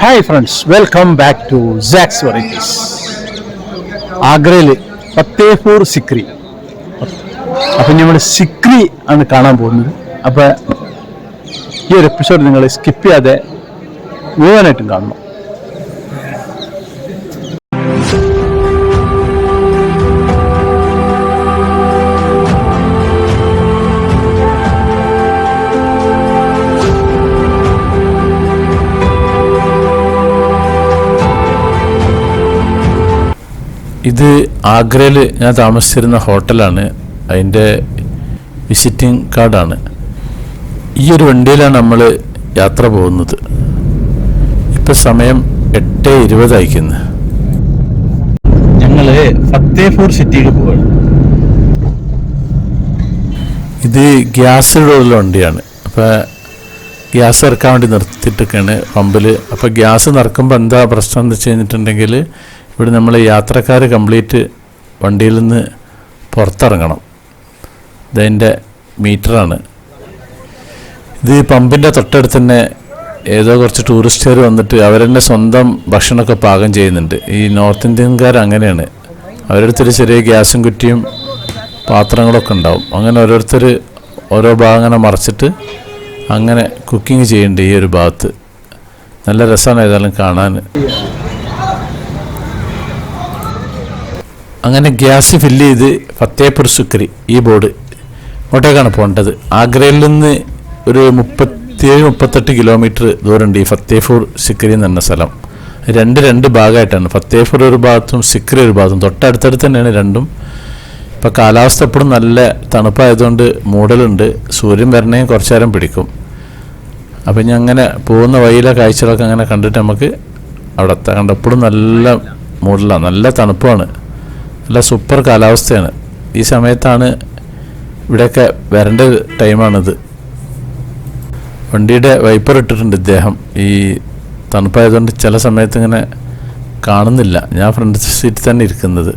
Hi friends welcome back to sax varieties ആഗ്രയിൽ ഫത്തേപൂർ സിക്രി. അപ്പം നമ്മൾ സിക്രി ആണ് കാണാൻ പോകുന്നത്. അപ്പം ഈ ഒരു എപ്പിസോഡ് നിങ്ങൾ സ്കിപ്പ് ചെയ്യാതെ മുഴുവനായിട്ടും കാണണം. ഇത് ആഗ്രയിൽ ഞാൻ താമസിച്ചിരുന്ന ഹോട്ടലാണ്. അതിന്റെ വിസിറ്റിംഗ് കാർഡാണ്. ഈ ഒരു വണ്ടിയിലാണ് നമ്മൾ യാത്ര പോകുന്നത്. ഇപ്പം സമയം എട്ട് ഇരുപതായിരിക്കുന്നു ഞങ്ങൾ ഫത്തേപൂർ സിറ്റിയിൽ പോവുകയാണ് ഇത് ഗ്യാസിലുള്ള വണ്ടിയാണ്. അപ്പോൾ ഗ്യാസ് ഇറക്കാൻ വേണ്ടി നിർത്തിയിട്ടൊക്കെയാണ് പമ്പിൽ അപ്പോൾ ഗ്യാസ് നിറക്കുമ്പോൾ എന്താ പ്രശ്നം എന്ന് വെച്ച് കഴിഞ്ഞിട്ടുണ്ടെങ്കിൽ ഇവിടെ നമ്മൾ യാത്രക്കാർ കംപ്ലീറ്റ് വണ്ടിയിൽ നിന്ന് പുറത്തിറങ്ങണം. ഇതതിന്റെ മീറ്ററാണ്. ഇത് പമ്പിന്റെ തൊട്ടടുത്ത് തന്നെ ഏതോ കുറച്ച് ടൂറിസ്റ്റുകാർ വന്നിട്ട് അവരെന്നെ സ്വന്തം ഭക്ഷണമൊക്കെ പാകം ചെയ്യുന്നുണ്ട്. ഈ നോർത്ത് ഇന്ത്യൻകാർ അങ്ങനെയാണ്. അവരടുത്തൊരു ചെറിയ ഗ്യാസും കുറ്റിയും പാത്രങ്ങളൊക്കെ ഉണ്ടാവും. അങ്ങനെ ഓരോരുത്തർ ഓരോ ഭാഗം അങ്ങനെ മറച്ചിട്ട് അങ്ങനെ കുക്കിംഗ് ചെയ്യുന്നുണ്ട് ഈ ഒരു ഭാഗത്ത്. നല്ല രസമാണ് ഏതായാലും കാണാൻ. അങ്ങനെ ഗ്യാസ് ഫില്ല് ചെയ്ത് ഫത്തേപൂർ സുക്രി ഈ ബോർഡ് ഇങ്ങോട്ടേക്കാണ് പോകേണ്ടത്. ആഗ്രയിൽ നിന്ന് ഒരു മുപ്പത്തിയേഴ് മുപ്പത്തെട്ട് കിലോമീറ്റർ ദൂരമുണ്ട് ഈ ഫത്തേപൂർ സിക്രി എന്ന് പറഞ്ഞ സ്ഥലം. രണ്ട് രണ്ട് ഭാഗമായിട്ടാണ്. ഫത്തേപൂർ ഒരു ഭാഗത്തും സിക്രി ഒരു ഭാഗത്തും. തൊട്ടടുത്തടുത്ത് തന്നെയാണ് രണ്ടും. ഇപ്പോൾ കാലാവസ്ഥ എപ്പോഴും നല്ല തണുപ്പായതുകൊണ്ട് മൂടലുണ്ട്. സൂര്യൻ വരണേയും കുറച്ചു നേരം പിടിക്കും. അപ്പം ഞാൻ അങ്ങനെ പോകുന്ന വഴിയിലെ കാഴ്ചകളൊക്കെ അങ്ങനെ കണ്ടിട്ട് നമുക്ക് അവിടെ എത്താൻ കണ്ടപ്പോഴും നല്ല മൂടലാണ്. നല്ല തണുപ്പാണ്. നല്ല സൂപ്പർ കാലാവസ്ഥയാണ്. ഈ സമയത്താണ് ഇവിടെയൊക്കെ വരേണ്ട ടൈമാണിത്. വണ്ടിയുടെ വൈപ്പർ ഇട്ടിട്ടുണ്ട് ഇദ്ദേഹം. ഈ തണുപ്പായതുകൊണ്ട് ചില സമയത്ത് ഇങ്ങനെ കാണുന്നില്ല. ഞാൻ ഫ്രണ്ട് സീറ്റിൽ തന്നെ ഇരിക്കുന്നത്.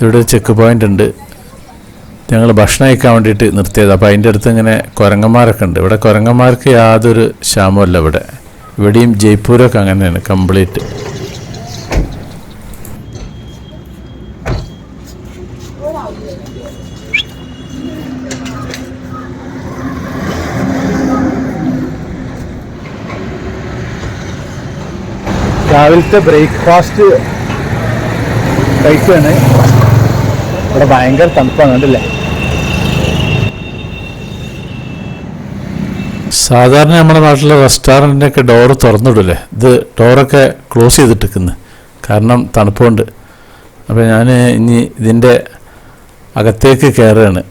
ഇവിടെ ഒരു ചെക്ക് പോയിന്റ് ഉണ്ട്. ഞങ്ങൾ ഭക്ഷണം കഴിക്കാൻ വേണ്ടിയിട്ട് നിർത്തിയത്. അപ്പോൾ അതിന്റെ അടുത്ത് ഇങ്ങനെ കുരങ്ങന്മാരൊക്കെ ഉണ്ട്. ഇവിടെ കുരങ്ങന്മാർക്ക് യാതൊരു ക്ഷാമമല്ല ഇവിടെ. ഇവിടെയും ജയ്പൂരൊക്കെ അങ്ങനെയാണ് കംപ്ലീറ്റ് രാവിലത്തെ ബ്രേക്ക്ഫാസ്റ്റ് കഴിക്കുകയാണ് ഇവിടെ ഭയങ്കര തണുപ്പാണ് കണ്ടില്ലേ? സാധാരണ നമ്മുടെ നാട്ടിലെ റെസ്റ്റോറന്റിനൊക്കെ ഡോറ് തുറന്നിടില്ലേ ഇത് ഡോറൊക്കെ ക്ലോസ് ചെയ്തിട്ടിരിക്കുന്നു. കാരണം തണുപ്പുണ്ട്. അപ്പോൾ ഞാൻ ഇനി ഇതിന്റെ അകത്തേക്ക് കയറുകയാണ്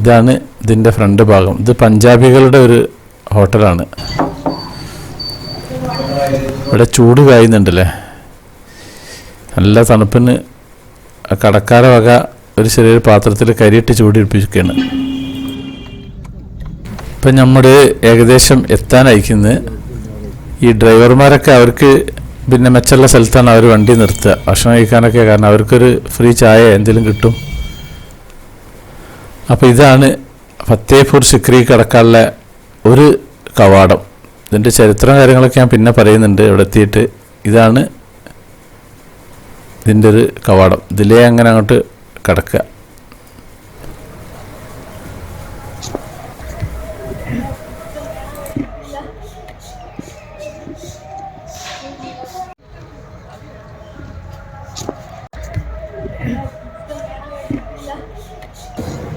ഇതാണ് ഇതിന്റെ ഫ്രണ്ട് ഭാഗം. ഇത് പഞ്ചാബികളുടെ ഒരു ഹോട്ടലാണ്. ഇവിടെ ചൂട് കായുന്നുണ്ടല്ലേ? നല്ല തണുപ്പിന് കടക്കാര വക ഒരു ചെറിയൊരു പാത്രത്തിൽ കരിയിട്ട് ചൂടിപ്പിക്കുകയാണ്. ഇപ്പം നമ്മൾ ഏകദേശം എത്താനയക്കുന്നത് ഈ ഡ്രൈവർമാരൊക്കെ അവർക്ക് പിന്നെ മെച്ചമുള്ള സ്ഥലത്താണ് അവർ വണ്ടി നിർത്തുക. ഭക്ഷണം കഴിക്കാനൊക്കെ കാരണം അവർക്കൊരു ഫ്രീ ചായ എന്തെങ്കിലും കിട്ടും. അപ്പോൾ ഇതാണ് ഫത്തേപൂർ സിക്രി കടക്കാനുള്ള ഒരു കവാടം. ഇതിന്റെ ചരിത്രം കാര്യങ്ങളൊക്കെ ഞാൻ പിന്നെ പറയുന്നുണ്ട് ഇവിടെ എത്തിയിട്ട്. ഇതാണ് ഇതിന്റെ ഒരു കവാടം. ഇതിലേ അങ്ങനെ അങ്ങോട്ട് കിടക്കുക.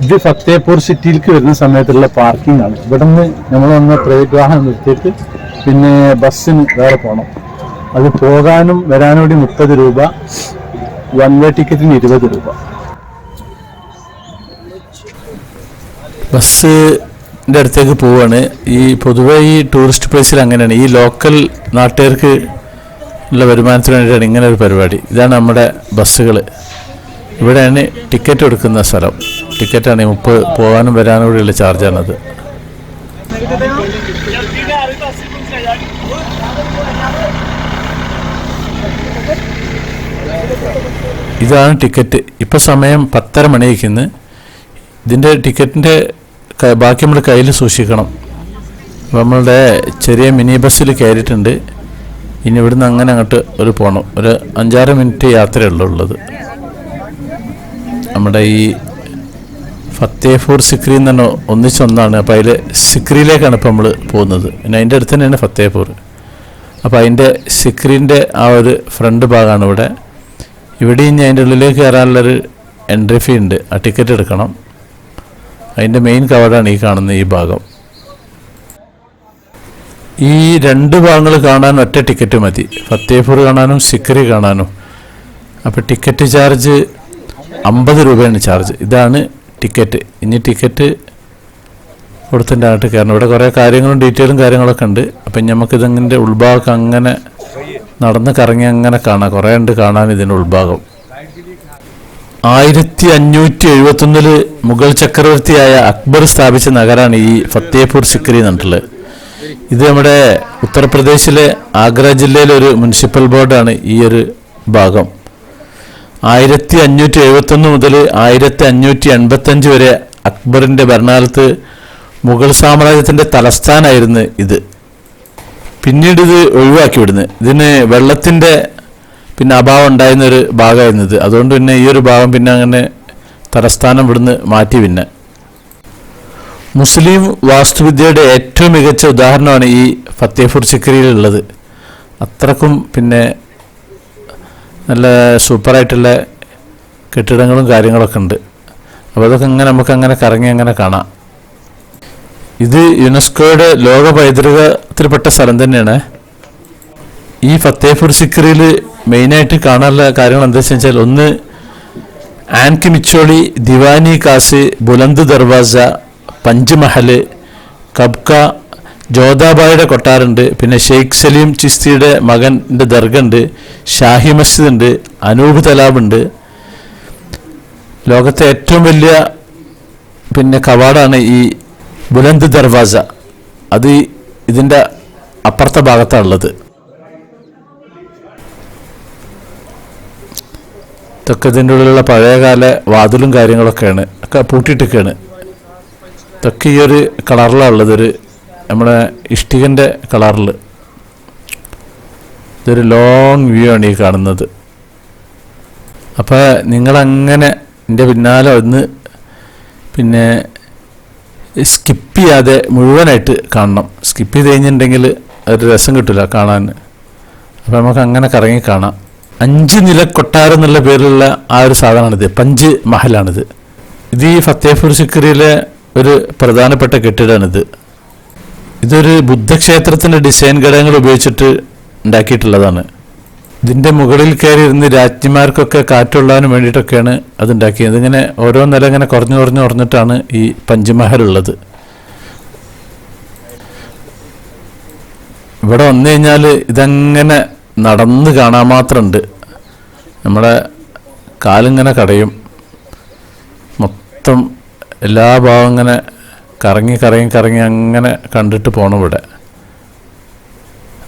ഇത് ഫത്തേപൂർ സിറ്റിയിലേക്ക് വരുന്ന സമയത്തുള്ള പാർക്കിംഗ് ആണ്. ഇവിടെ നിന്ന് നമ്മൾ വന്ന പ്രൈവറ്റ് വാഹനം നിർത്തിയിട്ട് പിന്നെ ബസ്സിന് വേറെ പോകണം അത് പോകാനും വരാനും കൂടി മുപ്പത് രൂപ വൺ വേ ടിക്കറ്റിന് ഇരുപത് രൂപ. ബസ്സിന്റെ അടുത്തേക്ക് പോവാണ്. ഈ പൊതുവെ ഈ ടൂറിസ്റ്റ് പ്ലേസിൽ അങ്ങനെയാണ്. ഈ ലോക്കൽ നാട്ടുകാർക്ക് ഉള്ള വരുമാനത്തിന് വേണ്ടിയിട്ടാണ് ഇങ്ങനെ ഒരു പരിപാടി. ഇതാണ് നമ്മുടെ ബസ്സുകൾ ഇവിടെയാണ് ടിക്കറ്റ് എടുക്കുന്ന സ്ഥലം. ടിക്കറ്റാണ് മുപ്പത് പോകാനും വരാനും കൂടിയുള്ള ചാർജാണത്. ഇതാണ് ടിക്കറ്റ്. ഇപ്പോൾ സമയം പത്തര ഇന്ന്. ഇതിന്റെ ടിക്കറ്റിന്റെ ബാക്കി നമ്മൾ കയ്യിൽ സൂക്ഷിക്കണം. നമ്മളുടെ ചെറിയ മിനി ബസ്സിൽ കയറിയിട്ടുണ്ട്. ഇനി ഇവിടുന്ന് അങ്ങനെ അങ്ങോട്ട് ഒരു പോകണം ഒരു അഞ്ചാറ് മിനിറ്റ് യാത്രയുള്ളൂ ഉള്ളത്. നമ്മുടെ ഈ ഫത്തേഫൂർ സിക്രി എന്ന് പറഞ്ഞാൽ ഒന്നിച്ചൊന്നാണ്. അപ്പോൾ അതിൽ സിക്രിയിലേക്കാണ് ഇപ്പോൾ നമ്മൾ പോകുന്നത്. പിന്നെ അതിന്റെ അടുത്ത് തന്നെയാണ് ഫത്തേഫൂർ അപ്പോൾ അതിന്റെ സിക്രീന്റെ ആ ഒരു ഫ്രണ്ട് ഭാഗമാണ് ഇവിടെ. ഇവിടെ ഇനി അതിന്റെ ഉള്ളിലേക്ക് കയറാനുള്ളൊരു എൻട്രി ഫീ ഉണ്ട്. ആ ടിക്കറ്റ് എടുക്കണം. അതിന്റെ മെയിൻ കവറാണ് ഈ കാണുന്ന ഈ ഭാഗം. ഈ രണ്ട് ഭാഗങ്ങൾ കാണാൻ ഒറ്റ ടിക്കറ്റ് മതി. ഫത്തേഫൂർ കാണാനും സിക്രി കാണാനും. അപ്പോൾ ടിക്കറ്റ് ചാർജ് അമ്പത് രൂപയാണ് ചാർജ് ഇതാണ് ടിക്കറ്റ് ഇനി ടിക്കറ്റ് കൊടുത്തിന്റെ അകത്ത് കയറണം. ഇവിടെ കുറേ കാര്യങ്ങളും ഡീറ്റെയിലും കാര്യങ്ങളൊക്കെ ഉണ്ട്. അപ്പം നമുക്ക് ഇതിന്റെ ഉൾഭാഗം അങ്ങനെ നടന്ന് കറങ്ങി അങ്ങനെ കാണാം. കുറേ ഉണ്ട് കാണാൻ ഇതിന്റെ ഉൾഭാഗം. ആയിരത്തി അഞ്ഞൂറ്റി എഴുപത്തൊന്നിൽ മുഗൾ ചക്രവർത്തിയായ അക്ബർ സ്ഥാപിച്ച നഗരമാണ് ഈ ഫത്തേപൂർ സിക്രി എന്നിട്ടുള്ളത് ഇത് നമ്മുടെ ഉത്തർപ്രദേശിലെ ആഗ്ര ജില്ലയിലെ ഒരു മുനിസിപ്പൽ ബോർഡാണ് ഈ ഒരു ഭാഗം. ആയിരത്തി അഞ്ഞൂറ്റി എഴുപത്തൊന്ന് മുതൽ ആയിരത്തി അഞ്ഞൂറ്റി എൺപത്തഞ്ച് വരെ അക്ബറിന്റെ ഭരണകാലത്ത് മുഗൾ സാമ്രാജ്യത്തിന്റെ തലസ്ഥാനായിരുന്നു ഇത്. പിന്നീട് ഇത് ഒഴിവാക്കി വിടുന്നത് ഇതിന് വെള്ളത്തിന്റെ പിന്നെ അഭാവം ഉണ്ടായിരുന്ന ഒരു ഭാഗമായിരുന്നു ഇത്. അതുകൊണ്ട് പിന്നെ ഈ ഒരു ഭാഗം പിന്നെ അങ്ങനെ തലസ്ഥാനം ഇവിടുന്ന് മാറ്റി പിന്നെ. മുസ്ലിം വാസ്തുവിദ്യയുടെ ഏറ്റവും മികച്ച ഉദാഹരണമാണ് ഈ ഫത്തേഫുർ സിക്രിയിലുള്ളത് അത്രക്കും പിന്നെ നല്ല സൂപ്പറായിട്ടുള്ള കെട്ടിടങ്ങളും കാര്യങ്ങളൊക്കെ ഉണ്ട്. അപ്പോൾ അതൊക്കെ ഇങ്ങനെ നമുക്ക് അങ്ങനെ കറങ്ങി അങ്ങനെ കാണാം. ഇത് യുനെസ്കോയുടെ ലോക പൈതൃകത്തിൽപ്പെട്ട സ്ഥലം തന്നെയാണ്. ഈ ഫത്തേപൂർ സിക്രിയിൽ മെയിനായിട്ട് കാണാനുള്ള കാര്യങ്ങൾ എന്താ വെച്ചാൽ ഒന്ന് ആൻകി മിച്ചോളി ദിവാനി കാസ് ബുലന്ദ് ദർവാസ പഞ്ച്മഹൽ കബ്ക ജോധാബായുടെ കൊട്ടാരുണ്ട് പിന്നെ ഷെയ്ഖ് സലീം ചിസ്തിയുടെ മകന്റെ ദർഗ ഉണ്ട് ഷാഹി മസ്ജിദ് ഉണ്ട് അനൂപ് തലാബ് ഉണ്ട് ലോകത്തെ ഏറ്റവും വലിയ പിന്നെ കവാടാണ് ഈ ബുലന്ദ് ദർവാസ. അത് ഇതിന്റെ അപ്പുറത്തെ ഭാഗത്താണുള്ളത് ഇതൊക്കെ ഇതിന്റെ ഉള്ളിലുള്ള പഴയകാല വാതിലും കാര്യങ്ങളൊക്കെയാണ്. ഒക്കെ പൂട്ടിയിട്ടൊക്കെയാണ്. ഇതൊക്കെ ഈ ഒരു കളറിലാണ് ഉള്ളത്. ഒരു നമ്മുടെ ഇഷ്ടികന്റെ കളറിൽ ഇതൊരു ലോങ് വ്യൂ ആണ് ഈ കാണുന്നത്. അപ്പോൾ നിങ്ങളങ്ങനെ എന്റെ പിന്നാലെ ഒന്ന് പിന്നെ സ്കിപ്പ് ചെയ്യാതെ മുഴുവനായിട്ട് കാണണം. സ്കിപ്പ് ചെയ്ത് കഴിഞ്ഞിട്ടുണ്ടെങ്കിൽ ഒരു രസം കിട്ടില്ല കാണാൻ. അപ്പോൾ നമുക്ക് അങ്ങനെ കറങ്ങി കാണാം. അഞ്ച് നില കൊട്ടാരം എന്നുള്ള പേരിലുള്ള ആ ഒരു സാധനമാണിത്. പഞ്ച് മഹലാണിത്. ഇത് ഈ ഫത്തേപൂർ സിക്രിയിലെ ഒരു പ്രധാനപ്പെട്ട കെട്ടിടമാണിത്. ഇതൊരു ബുദ്ധക്ഷേത്രത്തിന്റെ ഡിസൈൻ ഘടകങ്ങൾ ഉപയോഗിച്ചിട്ട് ഉണ്ടാക്കിയിട്ടുള്ളതാണ്. ഇതിന്റെ മുകളിൽ കയറി ഇരുന്ന് രാജ്ഞിമാർക്കൊക്കെ കാറ്റുള്ളതിന് വേണ്ടിയിട്ടൊക്കെയാണ് അത് ഉണ്ടാക്കിയത് ഇങ്ങനെ ഓരോ നില ഇങ്ങനെ കുറഞ്ഞു കുറഞ്ഞു കുറഞ്ഞിട്ടാണ് ഈ പഞ്ചമഹൽ ഉള്ളത് ഇവിടെ വന്നു കഴിഞ്ഞാൽ ഇതങ്ങനെ നടന്ന് കാണാൻ മാത്രമുണ്ട്. നമ്മുടെ കാലിങ്ങനെ കടയും. മൊത്തം എല്ലാ ഭാഗം ഇങ്ങനെ കറങ്ങി കറങ്ങി കറങ്ങി അങ്ങനെ കണ്ടിട്ട് പോകണം ഇവിടെ.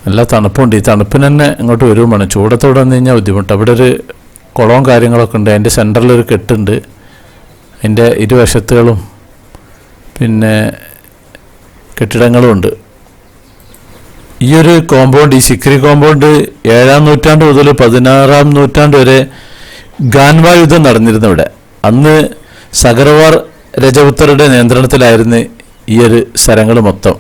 നല്ല തണുപ്പുണ്ട്. ഈ തണുപ്പിന് തന്നെ ഇങ്ങോട്ട് വരുമ്പോൾ ചൂടത്തോടെ വന്നു കഴിഞ്ഞാൽ ബുദ്ധിമുട്ട്. അവിടെ ഒരു കുളവും കാര്യങ്ങളൊക്കെ ഉണ്ട്. അതിന്റെ സെന്ററിൽ ഒരു കെട്ടുണ്ട്. അതിന്റെ ഇരുവശത്തുകളും പിന്നെ കെട്ടിടങ്ങളും ഉണ്ട്. ഈ ഒരു കോമ്പൗണ്ട് ഈ സിക്രി കോമ്പൗണ്ട് ഏഴാം നൂറ്റാണ്ട് മുതൽ പതിനാറാം നൂറ്റാണ്ട് വരെ ഗാൻവാ യുദ്ധം നടന്നിരുന്നു ഇവിടെ. അന്ന് സഗർവാർ രജപുത്രരുടെ നിയന്ത്രണത്തിലായിരുന്നു ഈ ഒരു സ്ഥലങ്ങൾ മൊത്തം.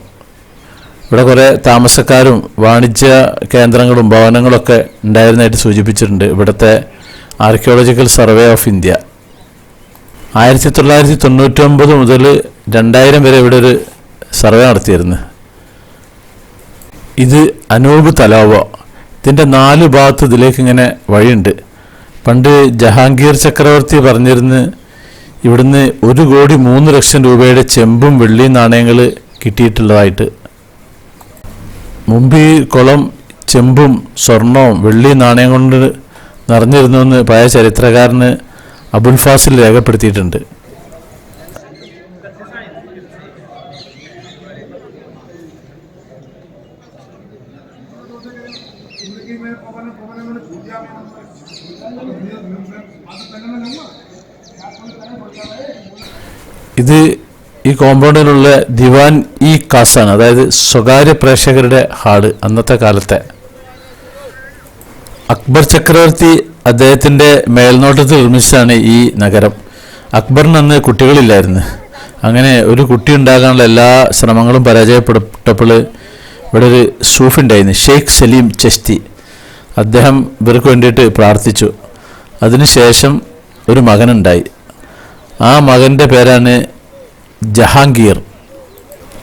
ഇവിടെ കുറേ താമസക്കാരും വാണിജ്യ കേന്ദ്രങ്ങളും ഭവനങ്ങളൊക്കെ ഉണ്ടായിരുന്നതായിട്ട് സൂചിപ്പിച്ചിട്ടുണ്ട് ഇവിടുത്തെ ആർക്കിയോളജിക്കൽ സർവേ ഓഫ് ഇന്ത്യ ആയിരത്തി തൊള്ളായിരത്തി തൊണ്ണൂറ്റൊമ്പത് മുതൽ രണ്ടായിരം വരെ ഇവിടെ ഒരു സർവേ നടത്തിയിരുന്നു. ഇത് അനൂപ് തലാവ. ഇതിന്റെ നാല് ഭാഗത്ത് ഇതിലേക്ക് ഇങ്ങനെ വഴിയുണ്ട്. പണ്ട് ജഹാംഗീർ ചക്രവർത്തി പറഞ്ഞിരുന്ന് ഇവിടുന്ന് ഒരു കോടി മൂന്ന് ലക്ഷം രൂപയുടെ ചെമ്പും വെള്ളിയും നാണയങ്ങൾ കിട്ടിയിട്ടുള്ളതായിട്ട്. മുമ്പ് ഈ കുളം ചെമ്പും സ്വർണവും വെള്ളി നാണയം കൊണ്ട് നിറഞ്ഞിരുന്നു എന്ന് പഴയ ചരിത്രകാരന് അബുൽ ഫാസിൽ രേഖപ്പെടുത്തിയിട്ടുണ്ട്. ഇത് ഈ കോമ്പൗണ്ടിലുള്ള ദിവാൻ ഇ കാസാണ് അതായത് സ്വകാര്യ പ്രേക്ഷകരുടെ ഹാൾ അന്നത്തെ കാലത്തെ. അക്ബർ ചക്രവർത്തി അദ്ദേഹത്തിന്റെ മേൽനോട്ടത്തിൽ നിർമ്മിച്ചതാണ് ഈ നഗരം. അക്ബറിന് അന്ന് കുട്ടികളില്ലായിരുന്നു. അങ്ങനെ ഒരു കുട്ടി ഉണ്ടാകാനുള്ള എല്ലാ ശ്രമങ്ങളും പരാജയപ്പെട്ടപ്പോൾ ഇവിടെ ഒരു സൂഫ് ഉണ്ടായിരുന്നു ഷെയ്ഖ് സലീം ചെസ്തി അദ്ദേഹം ഇവർക്ക് വേണ്ടിയിട്ട് പ്രാർത്ഥിച്ചു. അതിനുശേഷം ഒരു മകനുണ്ടായി. ആ മകന്റെ പേരാണ് ജഹാംഗീർ.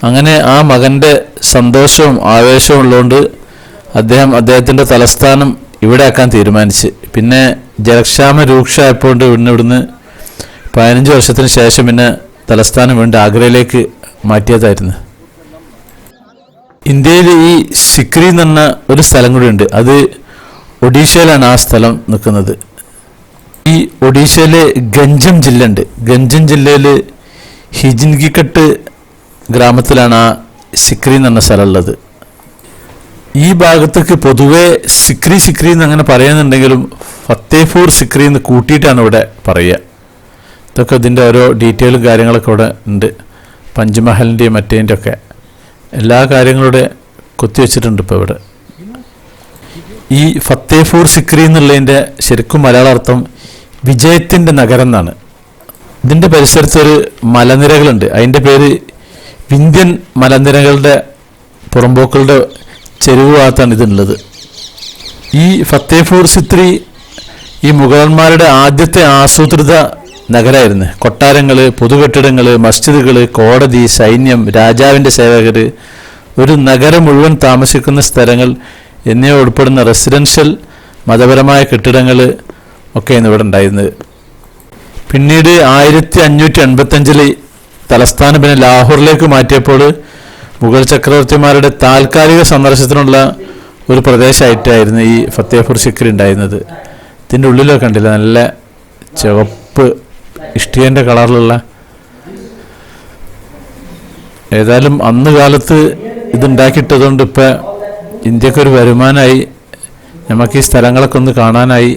അങ്ങനെ ആ മകന്റെ സന്തോഷവും ആവേശവും ഉള്ളതുകൊണ്ട് അദ്ദേഹം അദ്ദേഹത്തിന്റെ തലസ്ഥാനം ഇവിടെ ആക്കാൻ തീരുമാനിച്ച്. പിന്നെ ജലക്ഷാമ രൂക്ഷമായപ്പോൾ ഇവിടുന്ന് ഇവിടുന്ന് പതിനഞ്ച് വർഷത്തിന് ശേഷം പിന്നെ തലസ്ഥാനം വീണ്ടും ആഗ്രയിലേക്ക് മാറ്റിയതായിരുന്നു. ഇന്ത്യയിൽ ഈ സിക്രി എന്ന് പറഞ്ഞ ഒരു സ്ഥലം കൂടി ഉണ്ട്. അത് ഒഡീഷയിലാണ് ആ സ്ഥലം നിൽക്കുന്നത്. ഈ ഒഡീഷയിലെ ഗഞ്ചം ജില്ല ഉണ്ട് ഗഞ്ചം ജില്ലയിൽ ഹിജിൻകിക്കട്ട് ഗ്രാമത്തിലാണ് ആ സിക്രി എന്ന് പറഞ്ഞ സ്ഥലമുള്ളത് ഈ ഭാഗത്തേക്ക് പൊതുവേ സിക്രി സിക്രി എന്ന് അങ്ങനെ പറയുന്നുണ്ടെങ്കിലും ഫത്തേപൂർ സിക്രി എന്ന് കൂട്ടിയിട്ടാണ് ഇവിടെ പറയുക. ഇതൊക്കെ ഇതിന്റെ ഓരോ ഡീറ്റെയിലും കാര്യങ്ങളൊക്കെ ഇവിടെ ഉണ്ട്. പഞ്ച്മഹലിന്റെയും മറ്റേതിന്റെ ഒക്കെ എല്ലാ കാര്യങ്ങളുടെ കൊത്തിവെച്ചിട്ടുണ്ട് ഇപ്പോൾ ഇവിടെ. ഈ ഫത്തേപൂർ സിക്രി എന്നുള്ളതിന്റെ ശരിക്കും മലയാള അർത്ഥം വിജയത്തിന്റെ നഗരം എന്നാണ്. ഇതിന്റെ പരിസരത്ത് ഒരു മലനിരകളുണ്ട്. അതിന്റെ പേര് വിന്ധ്യൻ മലനിരകളുടെ പുറമ്പോക്കളുടെ ചെരുവ് ഭാഗത്താണ് ഇതുള്ളത് ഈ ഫത്തേപൂർ സിത്രി ഈ മുഗളന്മാരുടെ ആദ്യത്തെ ആസൂത്രിത നഗരമായിരുന്നു. കൊട്ടാരങ്ങൾ പൊതുകെട്ടിടങ്ങൾ മസ്ജിദുകൾ കോടതി സൈന്യം രാജാവിന്റെ സേവകർ ഒരു നഗരം മുഴുവൻ താമസിക്കുന്ന സ്ഥലങ്ങൾ എന്നിവ ഉൾപ്പെടുന്ന റെസിഡൻഷ്യൽ മതപരമായ കെട്ടിടങ്ങൾ ഒക്കെയാണ് ഇവിടെ ഉണ്ടായിരുന്നത്. പിന്നീട് ആയിരത്തി അഞ്ഞൂറ്റി എൺപത്തഞ്ചിൽ തലസ്ഥാനം പിന്നെ ലാഹോറിലേക്ക് മാറ്റിയപ്പോൾ മുഗൾ ചക്രവർത്തിമാരുടെ താൽക്കാലിക സന്ദർശനത്തിനുള്ള ഒരു പ്രദേശമായിട്ടായിരുന്നു ഈ ഫത്തേപൂർ സിക്രി ഉണ്ടായിരുന്നത്. ഇതിന്റെ ഉള്ളിലൊക്കെ കണ്ടില്ല നല്ല ചുവപ്പ് ഇഷ്ടികന്റെ കളറിലുള്ള ഏതായാലും അന്ന് കാലത്ത് ഇതുണ്ടാക്കിയിട്ടതുകൊണ്ട് ഇപ്പം ഇന്ത്യക്കൊരു വരുമാനമായി നമുക്ക് ഈ സ്ഥലങ്ങളൊക്കെ ഒന്ന് കാണാനായി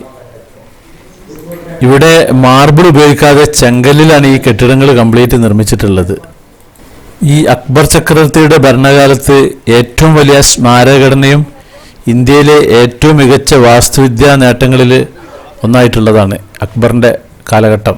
ഇവിടെ മാർബിൾ ഉപയോഗിക്കാതെ ചെങ്കല്ലിലാണ് ഈ കെട്ടിടങ്ങൾ കംപ്ലീറ്റ് നിർമ്മിച്ചിട്ടുള്ളത്. ഈ അക്ബർ ചക്രവർത്തിയുടെ ഭരണകാലത്ത് ഏറ്റവും വലിയ സ്മാരകഘടനയും ഇന്ത്യയിലെ ഏറ്റവും മികച്ച വാസ്തുവിദ്യാ നേട്ടങ്ങളിൽ ഒന്നായിട്ടുള്ളതാണ് അക്ബറിന്റെ കാലഘട്ടം.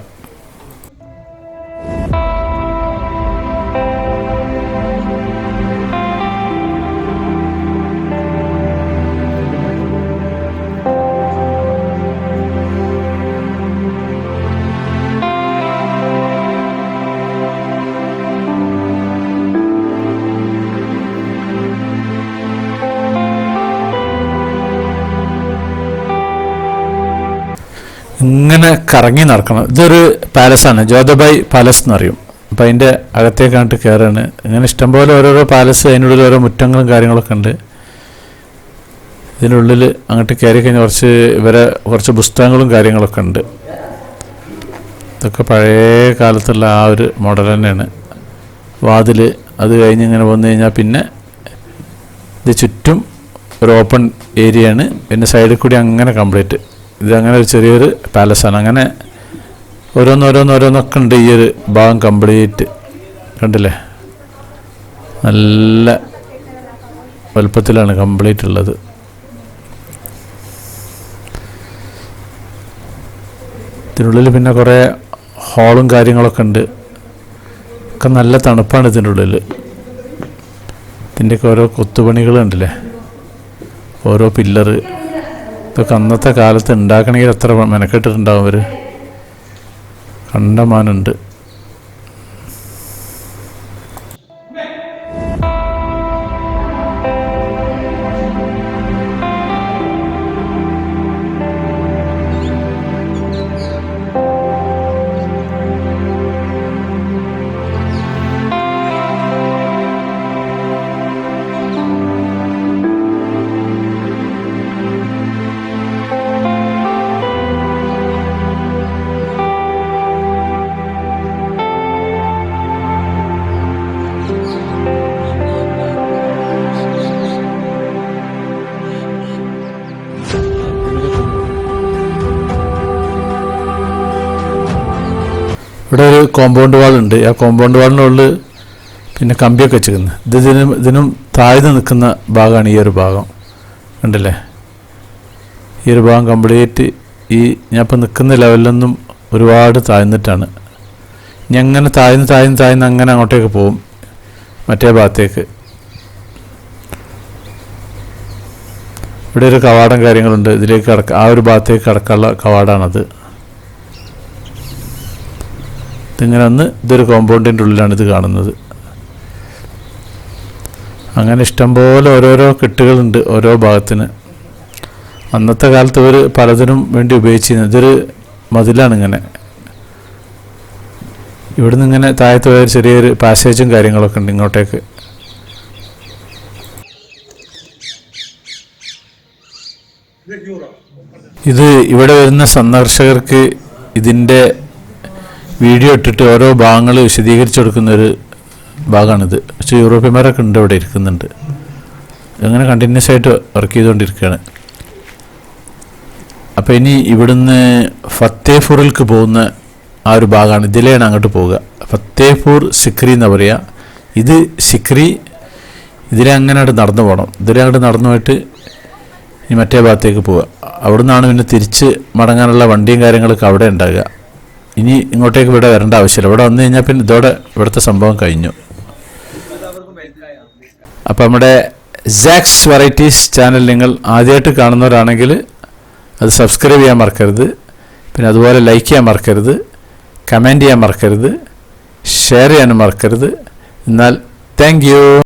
ഇങ്ങനെ കറങ്ങി നടക്കണം. ഇതൊരു പാലസാണ് ജ്യോതബായ് പാലസ് എന്നറിയും. അപ്പം അതിന്റെ അകത്തേക്കാണ്ട് കയറാണ് ഇങ്ങനെ ഇഷ്ടംപോലെ ഓരോരോ പാലസ് അതിനുള്ളിൽ ഓരോ മുറ്റങ്ങളും കാര്യങ്ങളൊക്കെ ഉണ്ട്. ഇതിനുള്ളിൽ അങ്ങോട്ട് കയറി കഴിഞ്ഞാൽ കുറച്ച് ഇവരെ കുറച്ച് പുസ്തകങ്ങളും കാര്യങ്ങളൊക്കെ ഉണ്ട്. ഇതൊക്കെ പഴയ കാലത്തുള്ള ആ ഒരു മോഡൽ തന്നെയാണ്. വാതിൽ അത് കഴിഞ്ഞ് ഇങ്ങനെ വന്നു കഴിഞ്ഞാൽ പിന്നെ ഇത് ചുറ്റും ഒരു ഓപ്പൺ ഏരിയയാണ് പിന്നെ സൈഡിൽ കൂടി അങ്ങനെ കംപ്ലീറ്റ് ഇത് അങ്ങനെ ഒരു ചെറിയൊരു പാലസാണ് അങ്ങനെ ഓരോന്നോരോന്നോരോന്നൊക്കെ ഉണ്ട് ഈ ഒരു ഭാഗം കംപ്ലീറ്റ് കണ്ടില്ലേ? നല്ല വലുപ്പത്തിലാണ് കംപ്ലീറ്റ് ഉള്ളത്. ഇതിനുള്ളിൽ പിന്നെ കുറേ ഹോളും കാര്യങ്ങളൊക്കെ ഉണ്ട്. ഒക്കെ നല്ല തണുപ്പാണ് ഇതിന്റെ ഉള്ളിൽ. ഇതിന്റെയൊക്കെ ഓരോ കൊത്തുപണികൾ ഉണ്ടല്ലേ ഓരോ പില്ലറ് ഇതൊക്കെ അന്നത്തെ കാലത്ത് ഉണ്ടാക്കണമെങ്കിൽ എത്ര മെനക്കെട്ടിട്ടുണ്ടാവും അവർ കണ്ടമാനുണ്ട് ഇവിടെ ഒരു കോമ്പൗണ്ട് വാൾ ഉണ്ട്. ആ കോമ്പൗണ്ട് വാളിനുള്ളിൽ പിന്നെ കമ്പിയൊക്കെ വെച്ചിരിക്കുന്നത് ഇത് ഇതിനും ഇതിനും താഴ്ന്നു നിൽക്കുന്ന ഭാഗമാണ് ഈ ഒരു ഭാഗം. ഉണ്ടല്ലേ ഈ ഒരു ഭാഗം കംപ്ലീറ്റ് ഈ ഞാൻ ഇപ്പം നിൽക്കുന്ന ലെവലിലൊന്നും ഒരുപാട് താഴ്ന്നിട്ടാണ്. ഇനി അങ്ങനെ താഴ്ന്ന് താഴ്ന്ന് താഴ്ന്ന് അങ്ങനെ അങ്ങോട്ടേക്ക് പോകും. മറ്റേ ഭാഗത്തേക്ക്. ഇവിടെ ഒരു കവാടം കാര്യങ്ങളുണ്ട്. ഇതിലേക്ക് കടക്ക ആ ഒരു ഭാഗത്തേക്ക് കടക്കാനുള്ള കവാടാണത്. ഇതിങ്ങനെ ഒന്ന് ഇതൊരു കോമ്പൗണ്ടിന്റെ ഉള്ളിലാണ് ഇത് കാണുന്നത്. അങ്ങനെ ഇഷ്ടംപോലെ ഓരോരോ കെട്ടുകളുണ്ട് ഓരോ ഭാഗത്തിന്. അന്നത്തെ കാലത്ത് ഇവർ പലതിനും വേണ്ടി ഉപയോഗിച്ചിരുന്നത്. ഇതൊരു മതിലാണ് ഇങ്ങനെ. ഇവിടുന്ന് ഇങ്ങനെ താഴത്ത് പോയ ഒരു ചെറിയൊരു പാസേജും കാര്യങ്ങളൊക്കെ ഉണ്ട് ഇങ്ങോട്ടേക്ക്. ഇത് ഇവിടെ വരുന്ന സന്ദർശകർക്ക് ഇതിന്റെ വീഡിയോ ഇട്ടിട്ട് ഓരോ ഭാഗങ്ങൾ വിശദീകരിച്ചു കൊടുക്കുന്ന ഒരു ഭാഗമാണിത്. പക്ഷേ യൂറോപ്യന്മാരൊക്കെ ഉണ്ട് ഇവിടെ ഇരിക്കുന്നുണ്ട്. അങ്ങനെ കണ്ടിന്യൂസ് ആയിട്ട് വർക്ക് ചെയ്തുകൊണ്ടിരിക്കുകയാണ്. അപ്പോൾ ഇനി ഇവിടുന്ന് ഫത്തേഫൂറിലേക്ക് പോകുന്ന ആ ഒരു ഭാഗമാണ്. ഇതിലെയാണ് അങ്ങോട്ട് പോവുക. ഫത്തേഫൂർ സിക്രി എന്ന് പറയുക ഇത് സിക്രി ഇതിലെ അങ്ങനെ അങ്ങോട്ട് നടന്നു പോകണം ഇതിലെ അങ്ങോട്ട് നടന്നു പോയിട്ട് ഇനി മറ്റേ ഭാഗത്തേക്ക് പോവുക. അവിടെ നിന്നാണ് പിന്നെ തിരിച്ച് മടങ്ങാനുള്ള വണ്ടിയും കാര്യങ്ങളൊക്കെ അവിടെ ഉണ്ടാകുക ഇനി ഇങ്ങോട്ടേക്ക് ഇവിടെ വരേണ്ട ആവശ്യമില്ല. ഇവിടെ വന്നു കഴിഞ്ഞാൽ പിന്നെ ഇതോടെ ഇവിടുത്തെ സംഭവം കഴിഞ്ഞു. അപ്പോൾ നമ്മുടെ ജാക്സ് വെറൈറ്റീസ് ചാനൽ നിങ്ങൾ ആദ്യമായിട്ട് കാണുന്നവരാണെങ്കിൽ അത് സബ്സ്ക്രൈബ് ചെയ്യാൻ മറക്കരുത്. പിന്നെ അതുപോലെ ലൈക്ക് ചെയ്യാൻ മറക്കരുത്. കമന്റ് ചെയ്യാൻ മറക്കരുത്. ഷെയർ ചെയ്യാനും മറക്കരുത്. എന്നാൽ താങ്ക്